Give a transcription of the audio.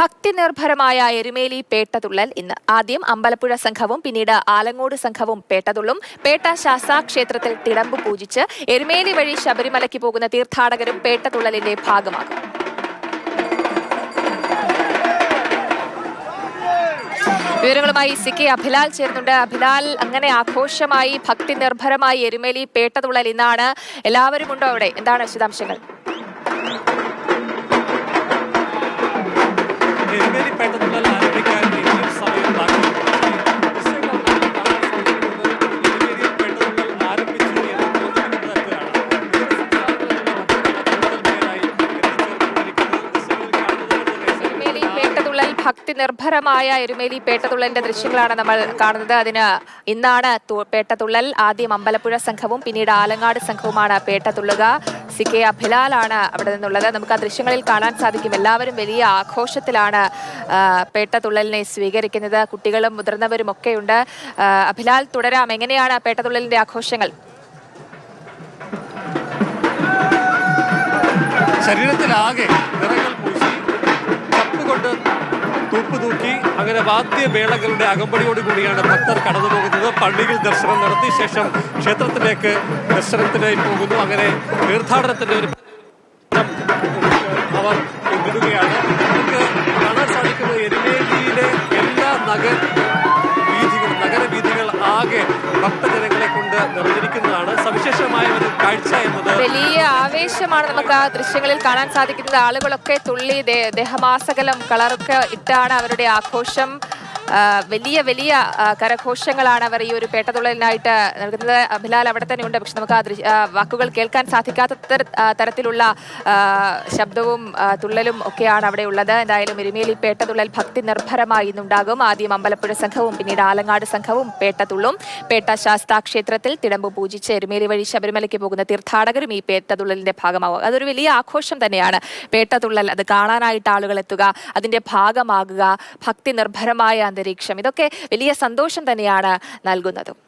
ഭക്തി നിർഭരമായ എരുമേലി പേട്ടതുള്ളൽ ഇന്ന്. ആദ്യം അമ്പലപ്പുഴ സംഘവും പിന്നീട് ആലങ്ങോട് സംഘവും പേട്ടതുള്ളും. പേട്ട ശാസ്താ ക്ഷേത്രത്തിൽ തിടമ്പ് പൂജിച്ച് എരുമേലി വഴി ശബരിമലയ്ക്ക് പോകുന്ന തീർത്ഥാടകരും പേട്ടതുള്ളലിന്റെ ഭാഗമാകും. വിവരങ്ങളുമായി സി കെ അഭിലാൽ ചേരുന്നുണ്ട്. അഭിലാൽ അങ്ങനെ ആഘോഷമായി ഭക്തി നിർഭരമായി എരുമേലി പേട്ടതുള്ളൽ ഇന്നാണ്. എല്ലാവരും ഉണ്ടോ അവിടെ? എന്താണ് വിശദാംശങ്ങൾ? ele ali perto do Lalara, vem. Pettathullal ഭക്തി നിർഭരമായ എരുമേലി പേട്ടതുള്ളലിന്റെ ദൃശ്യങ്ങളാണ് നമ്മൾ കാണുന്നത്. അതിന് ഇന്നാണ് പേട്ടതുള്ളൽ. ആദ്യം അമ്പലപ്പുഴ സംഘവും പിന്നീട് ആലങ്ങാട് സംഘവുമാണ് പേട്ടതുള്ളുക. സി കെ അഭിലാലാണ് അവിടെ നിന്നുള്ളത്. നമുക്ക് ആ ദൃശ്യങ്ങളിൽ കാണാൻ സാധിക്കും. എല്ലാവരും വലിയ ആഘോഷത്തിലാണ് പേട്ടതുള്ളലിനെ സ്വീകരിക്കുന്നത്. കുട്ടികളും മുതിർന്നവരും ഒക്കെയുണ്ട്. അഭിലാൽ തുടരാം. എങ്ങനെയാണ് പേട്ടതുള്ളലിന്റെ ആഘോഷങ്ങൾ? ശരീരത്തിലാകെ അങ്ങനെ വാദ്യമേളങ്ങളുടെ അകമ്പടിയോട് കൂടിയാണ് ഭക്തർ കടന്നു പോകുന്നത്. പള്ളിയിൽ ദർശനം നടത്തിയ ശേഷം ക്ഷേത്രത്തിലേക്ക് ദർശനത്തിനായി പോകുന്നു. അങ്ങനെ തീർത്ഥാടനത്തിന്റെ ഒരു കൊണ്ട് നിറഞ്ഞിരിക്കുന്നതാണ് സവിശേഷമായ ഒരു കാഴ്ച എന്നത് വലിയ ആവേശമാണ് നമുക്ക് ആ ദൃശ്യങ്ങളിൽ കാണാൻ സാധിക്കുന്നത്. ആളുകളൊക്കെ തുള്ളി ദേഹമാസകലം കളറൊക്കെ ഇട്ടാണ് അവരുടെ ആഘോഷം. വലിയ വലിയ കരഘോഷങ്ങളാണ് അവർ ഈ ഒരു പേട്ടതുള്ളലിനായിട്ട് നൽകുന്നത്. ബിലാൽ അവിടെ തന്നെ ഉണ്ട് പക്ഷെ നമുക്ക് ആ വാക്കുകൾ കേൾക്കാൻ സാധിക്കാത്ത തരത്തിലുള്ള ശബ്ദവും തുള്ളലും ഒക്കെയാണ് അവിടെ ഉള്ളത്. എന്തായാലും എരുമേലി പേട്ടതുള്ളൽ ഭക്തി നിർഭരമായി ഇന്നുണ്ടാകും. ആദ്യം അമ്പലപ്പുഴ സംഘവും പിന്നീട് ആലങ്ങാട് സംഘവും പേട്ടതുള്ളും. പേട്ട ശാസ്താ ക്ഷേത്രത്തിൽ തിടമ്പ് പൂജിച്ച് എരുമേലി വഴി ശബരിമലയ്ക്ക് പോകുന്ന തീർത്ഥാടകരും ഈ പേട്ടതുള്ളലിന്റെ ഭാഗമാവും അതൊരു വലിയ ആഘോഷം തന്നെയാണ്. പേട്ടതുള്ളൽ അത് കാണാനായിട്ട് ആളുകൾ എത്തുക അതിന്റെ ഭാഗമാകുക ഭക്തി നിർഭരമായ അന്തരീക്ഷം. ഇതൊക്കെ വലിയ സന്തോഷം തന്നെയാണ് നൽകുന്നതും.